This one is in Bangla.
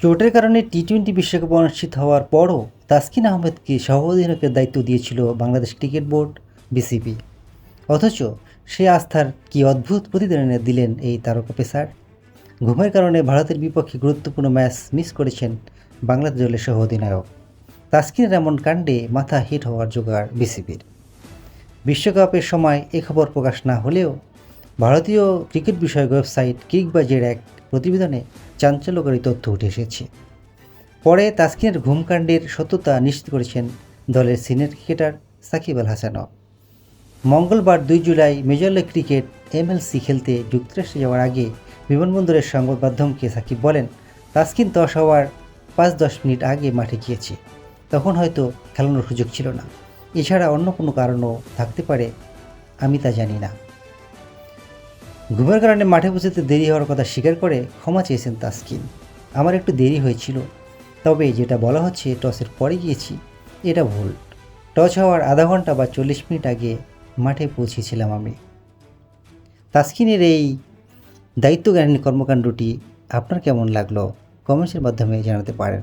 চোটের কারণে টি টোয়েন্টি বিশ্বকাপ অনুষ্ঠিত হওয়ার পরও তাসকিন আহমেদকে সহ অধিনায়কের দায়িত্ব দিয়েছিল বাংলাদেশ ক্রিকেট বোর্ড, বিসিবি। অথচ সে আস্থার কি অদ্ভুত প্রতিদানে দিলেন এই তারকা পেসার? ঘুমের কারণে ভারতের বিপক্ষে গুরুত্বপূর্ণ ম্যাচ মিস করেছেন বাংলাদেশ দলের সহ অধিনায়ক তাসকিনের এমন কাণ্ডে মাথা হিট হওয়ার জোগাড় বিসিবির। বিশ্বকাপের সময় এ খবর প্রকাশ না হলেও ভারতীয় ক্রিকেট বিষয়ক ওয়েবসাইট কিকবাজের এক প্রতিবেদনে চাঞ্চল্যকারী তথ্য উঠে এসেছে। পরে তাসকিনের ঘুমকাণ্ডের সত্যতা নিশ্চিত করেছেন দলের সিনিয়র ক্রিকেটার সাকিব আল হাসানও। মঙ্গলবার দুই July major league cricket MLC খেলতে যুক্তরাষ্ট্রে যাওয়ার আগে বিমানবন্দরের সংবাদ মাধ্যমকে সাকিব বলেন, তাসকিন দশ হওয়ার পাঁচ দশ মিনিট আগে মাঠে গিয়েছে। তখন হয়তো খেলানোর সুযোগ ছিল না। এছাড়া অন্য কোনো কারণও থাকতে পারে, আমি তা জানি না। ঘুমের কারণে মাঠে পৌঁছতে দেরি হওয়ার কথা স্বীকার করে ক্ষমা চেয়েছেন তাসকিন। আমার একটু দেরি হয়েছিল, তবে যেটা বলা হচ্ছে টসের পরে গিয়েছি, এটা ভুল। টস হওয়ার আধা ঘণ্টা বা চল্লিশ মিনিট আগে মাঠে পৌঁছেছিলাম আমি। তাসকিনের এই দায়িত্বজ্ঞানী কর্মকাণ্ডটি আপনার কেমন লাগল? কমেন্টসের মাধ্যমে জানাতে পারেন।